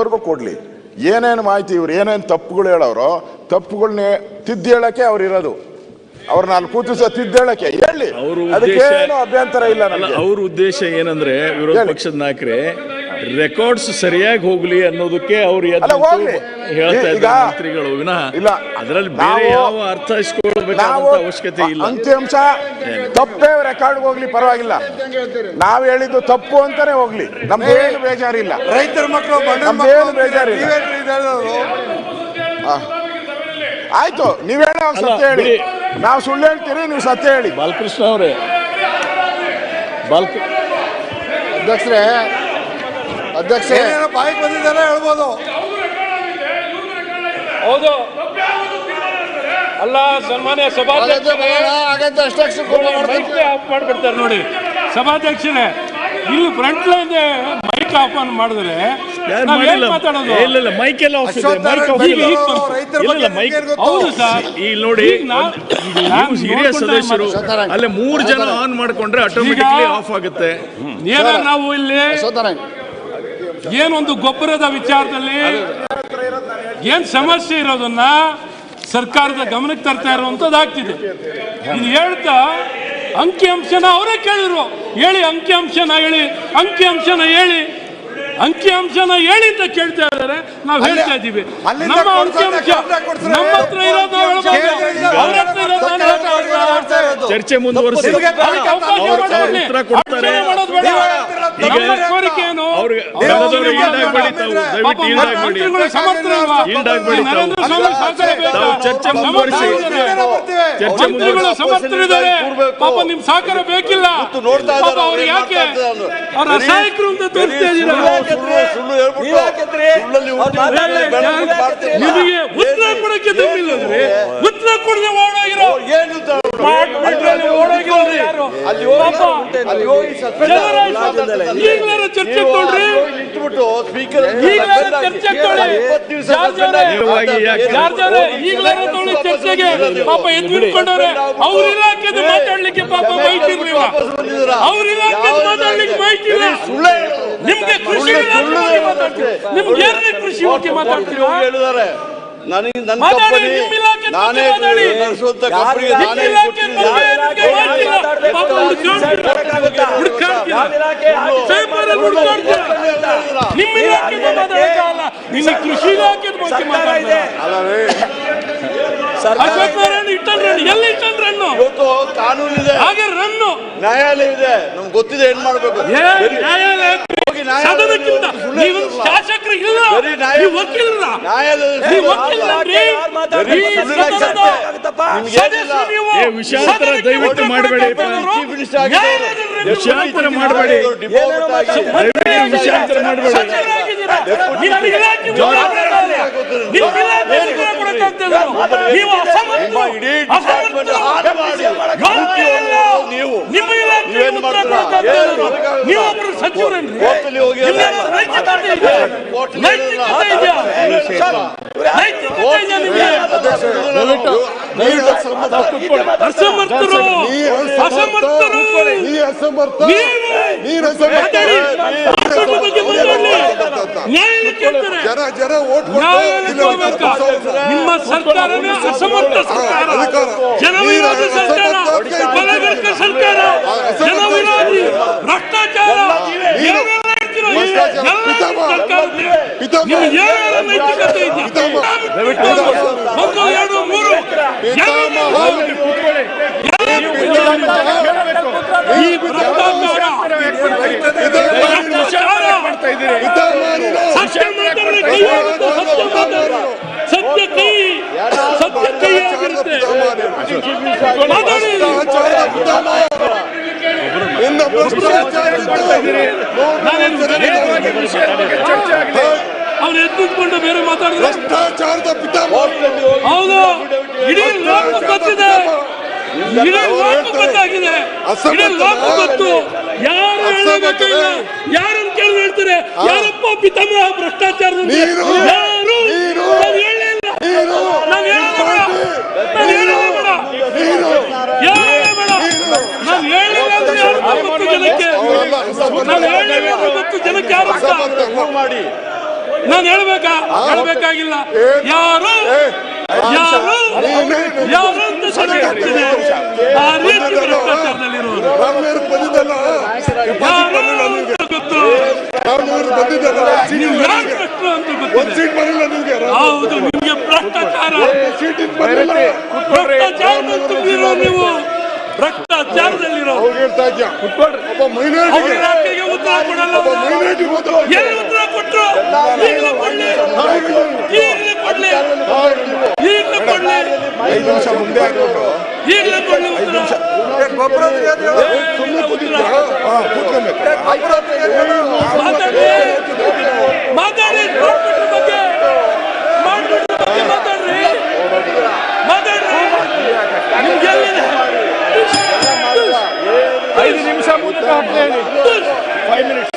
ಇಲ್ಲಿವರೆಗೂ ಕೊಡಲಿ. ಏನೇನು ಮಾಹಿತಿ ಇವ್ರು ಏನೇನು ತಪ್ಪುಗಳು ಹೇಳೋರು ತಪ್ಪುಗಳನ್ನ ತಿದ್ದು ಹೇಳಕ್ಕೆ ಅವ್ರು ಇರೋದು. ಅವ್ರನ್ನ ಕೂತು ಕೂತಿಸ ತಿದ್ದೇಳಕ್ಕೆ ಹೇಳಿ. ಅದಕ್ಕೆ ಅದಕ್ಕೇನು ಅಭ್ಯಂತರ ಇಲ್ಲ ಅವ್ರ ಉದ್ದೇಶ ಏನಂದ್ರೆ ವಿರೋಧ. ಪಕ್ಷದ ನಾಯಕರೇ ರೆಕಾರ್ಡ್ಸ್ ಸರಿಯಾಗಿ ಹೋಗ್ಲಿ ಅನ್ನೋದಕ್ಕೆ ಅವ್ರು ಎದ್ದು ಅಲ್ಲ, ಹೋಗ್ಲಿ. ಹೇಳ್ತಾ ಈಗ- ಇದ್ದಾರೆ ಮಂತ್ರಿಗಳು. ವಿನಃ ಇಲ್ಲ. ಅದರಲ್ಲಿ ಬೇರೆ ನಾವು- ಯಾವ ಅರ್ಥ ಇಸ್ಕೊಳ್ಬೇಕಾದಂತ ನಾವು ಅವಶ್ಯಕತೆ ಇಲ್ಲ. ಅಂಕಿಅಂಶ ತಪ್ಪೇ ರೆಕಾರ್ಡ್ ಹೋಗ್ಲಿ ಪರವಾಗಿಲ್ಲ. ನಾವು ಹೇಳಿದ್ದು ತಪ್ಪು ಅಂತಾನೆ ಹೋಗ್ಲಿ. ನಮ್ದೇನು ಬೇಜಾರಿಲ್ಲ. ರೈತರ ಮಕ್ಕಳು ಬಡ ನಮ್ದೇನು ಬೇಜಾರಿಲ್ಲ. ಆಯ್ತು ನೀವ್ ಹೇಳೋ ಅಲ್ಲ, ಸತ್ಯ ಹೇಳಿ. ಬಿಡಿ. ನಾವು ಸುಳ್ಳು ಹೇಳ್ತೀರಿ ನೀವು ಸತ್ಯ ಹೇಳಿ. ಬಾಲಕೃಷ್ಣ ಅವರೇ. ಬಾಲಕೃಷ್ಣ ಅಧ್ಯಕ್ಷರೇ ಅಧ್ಯಕ್ಷ ಏನೇನೋ ಬಾಯಿಗೆ ಬಂದಿದ್ದಾರೆ ಹೇಳ್ಬೋದು. ಹೌದು. ಅಲ್ಲ ಸನ್ಮಾನ್ಯ ಸಭಾಧ್ಯಕ್ಷರೇ. ಮಾಡ್ಬಿಡ್ತಾರೆ ನೋಡಿ. ಸಭಾಧ್ಯಕ್ಷರೇ ಇಲ್ಲಿ front line mic off on ಮಾಡಿದ್ರೆ ಹಿರಿಯ ಸದಸ್ಯರು. ಅಲ್ಲೇ ಮೂರು ಜನ ಆನ್ ಮಾಡ್ಕೊಂಡ್ರೆ ಆಟೋಮೆಟಿಕ್ಲಿ ಆಫ್ ಆಗುತ್ತೆ. ಏನ ನಾವು ಇಲ್ಲಿ ಏನೊಂದು ಗೊಬ್ಬರದ ವಿಚಾರದಲ್ಲಿ ಏನ್ ಸಮಸ್ಯೆ ಇರೋದನ್ನ ಸರ್ಕಾರದ ಗಮನಕ್ಕೆ ತರ್ತಾ ಇರುವಂತದ್ದು ಆಗ್ತಿದೆ. ಇದು ಹೇಳ್ತಾ ಅಂಕಿಅಂಶನ ಅವರೇ ಕೇಳಿದ್ರು. ಹೇಳಿ ಅಂಕಿಅಂಶನ ಹೇಳಿ ಅಂಕಿಅಂಶನ ಹೇಳಿ ಅಂಕಿಅಂಶನ ಹೇಳಿ ಅಂತ ಕೇಳ್ತಾ ಇದ್ದಾರೆ. ನಾವು ಹೇಳ್ತಾ ಇದ್ದೀವಿ. ನಮ್ಮ ಅಂಕಿಅಂಶ ನಮ್ಮ ಹತ್ರ ಇರೋದು ಅವ್ರ ಹತ್ರ ಇರೋದು ಚರ್ಚೆ ಮುಂದುವರಿಸಿ. ಅವಕಾಶ ಮಾಡೋದು ಬೇಡ. ನಮ್ಮ ಕೋರಿಕೆ ಏನು ಚರ್ಚೆ ಮುಂದುವರಿಸಿ. ಚರ್ಚೆ ಪಾಪ ನಿಮ್ ಸಹಕಾರ ಬೇಕಿಲ್ಲ. ನೋಡ್ತಾ ಅವ್ರು ಯಾಕೆ ಅವ್ರ ಅಸಹಾಯಕರು ಅಂತ ತೋರಿಸ್ತಾ ಇದ್ದೀರಾ? ನಿಮಗೆ ಉತ್ತರ ಕೊಡಕ್ಕೆ ಉತ್ತರ ಕೊಡದೆ ಓಡೋಗಿರೋ ಮಾಡ್ಬಿಟ್ರಲ್ಲಿ ಓಡೋಗಿರೋರು ಯಾರು? ಅಲ್ಲಿ ಈಗಲಾರ ಚರ್ಚೆ ಈಗಲಾರ ತೊಗೊಳ್ಳಿ ಚರ್ಚೆಗೆ ಪಾಪ ಎದ್ದು ನಿಂತ್ಕೊಂಡವ್ರೆ ಅವ್ರ ಇಲಾಖೆದು ಮಾತಾಡ್ಲಿಕ್ಕೆ ಪಾಪ ಮೈಕ್ ಇರ್ಲಿಲ್ಲ ಅವ್ರ ಇಲಾಖೆದು ಮಾತಾಡ್ಲಿಕ್ಕೆ ಮೈಕ್ ಇಲ್ಲ ನಿಮ್ಗೆ ಕೃಷಿ ಮಾತಾಡ್ತೀವಿ ನಿಮ್ಗೆ ಕೃಷಿ ಬಗ್ಗೆ ಮಾತಾಡ್ತೀರಾ? ನನಗೆ ನನ್ನ ಕಂಪನಿ ನಾನೇ. ನಡೆಸುವಂತ ಕಂಪನಿಗೆ ನಾನೇ? ನಿಮ್ಮ ಕೃಷಿ ಇಲಾಖೆ ಬಗ್ಗೆ? ಅಶೋಕ್ ನಾರಾಯಣ ಇಟ್ಟನ್ ರನ್ ಎಲ್ಲಿ ಇಟ್ಟನ್ ಇವತ್ತು ಕಾನೂನಿದೆ ಹಾಗೆ ರನ್ನು ನ್ಯಾಯಾಲಯ ಇದೆ ನಮ್ಗೆ ಗೊತ್ತಿದೆ ಏನ್ ಮಾಡ್ಬೇಕು ನ್ಯಾಯಾಲಯ ಹೋಗಿ ಮಾಡಬೇಡಿ ನೀವು ಶಾಸಕರು ಇಲ್ಲ ಬರೀ ನ್ಯಾಯ- ನೀವು ವಕೀಲರ ನ್ಯಾಯಾಲಯದ ನೀವು ನೀವು. ಜನ ಜನ ಓಟ್ ನಿಮ್ಮ ಸರ್ಕಾರನೇ ಅಸಮರ್ಥ ಸರ್ಕಾರ. ಜನವಿರೋಧಿ ಸರ್ಕಾರ. ಬಲಗರ್ಕ ಸರ್ಕಾರ. ಜನವಿರೋಧಿ ಭ್ರಷ್ಟಾಚಾರ ಏನೆಲ್ಲ ಹೇಳ್ತೀರೋ ಈ ಎಲ್ಲ ಸರ್ಕಾರಕ್ಕೆ ನಿಮ್ಗೆ ಏನೆಲ್ಲ ನೈತಿಕತೆ ಇದೆಯಾ? ಒಂದು ಎರಡು ಮೂರು ಎಲ್ಲ ಈ ಭ್ರಷ್ಟಾಚಾರ ಭ್ರಷ್ಟಾಚಾರ ಸತ್ಯ ಕೈ ಸತ್ಯ ಕೈ ಆಗಿರುತ್ತೆ ಮಾತಾಡಿ ಇನ್ನು ಭ್ರಷ್ಟಾಚಾರ ನಾನೇನು ಅವ್ರು ಎದ್ದುಕೊಂಡು ಬೇರೆ ಮಾತಾಡಿದ್ರೆ ಹೌದು ಇಡೀ ಲೋಕ ಗೊತ್ತಿದೆ ಇಡೀ ಲೋಕ ಗೊತ್ತಾಗಿದೆ ಇಡೀ ಲೋಕ ಗೊತ್ತು ಯಾರು ಹೇಳಬೇಕಾಗಿಲ್ಲ ಯಾರನ್ನು ಕೇಳಿ ಹೇಳ್ತಾರೆ ಯಾರಪ್ಪ ಪಿತಾಮಹ ಭ್ರಷ್ಟಾಚಾರ. ಯಾರು ನೀನು. ನಾನು ಜನಕ್ಕೆ ನಾನು ಗೊತ್ತು ಜನಕ್ಕೆ ಯಾರು ಮಾಡಿ. ನಾನು ಹೇಳ್ಬೇಕಾ? ಹೇಳ್ಬೇಕಾಗಿಲ್ಲ. ಯಾರು? ಯಾರು? ಯಾರು ಅಂತ ಆ ರೀತಿ ಯಾರು ಗೊತ್ತು? ನೀವು ಯಾರು ಭ್ರಷ್ಟರು ಅಂತ ಗೊತ್ತಿದೆ. ಹೌದು ನಿಮ್ಗೆ ಭ್ರಷ್ಟಾಚಾರ. ಭ್ರಷ್ಟಾಚಾರದಲ್ಲಿ ತುಂಬಿರೋ ನೀವು. ರಕ್ತ ಅವ್ರು ಹೇಳ್ತಾ ಇದ್ಯಾ? ಒಬ್ಬ ಮೈನಾರಿಟಿಗೆ ಒಬ್ಬ ಅವ್ರು. ಮೈನಾರಿಟಿ ಮಾತ್ರ ಉತ್ತರ ಐದು ನಿಮಿಷ ಮುಂದೆ ಉತ್ತರ. ಸುಮ್ಮನೆ ಕೂತಿದ್ಯಾ? ಕೂತ್ಕೊಬೇಕು Five minutes.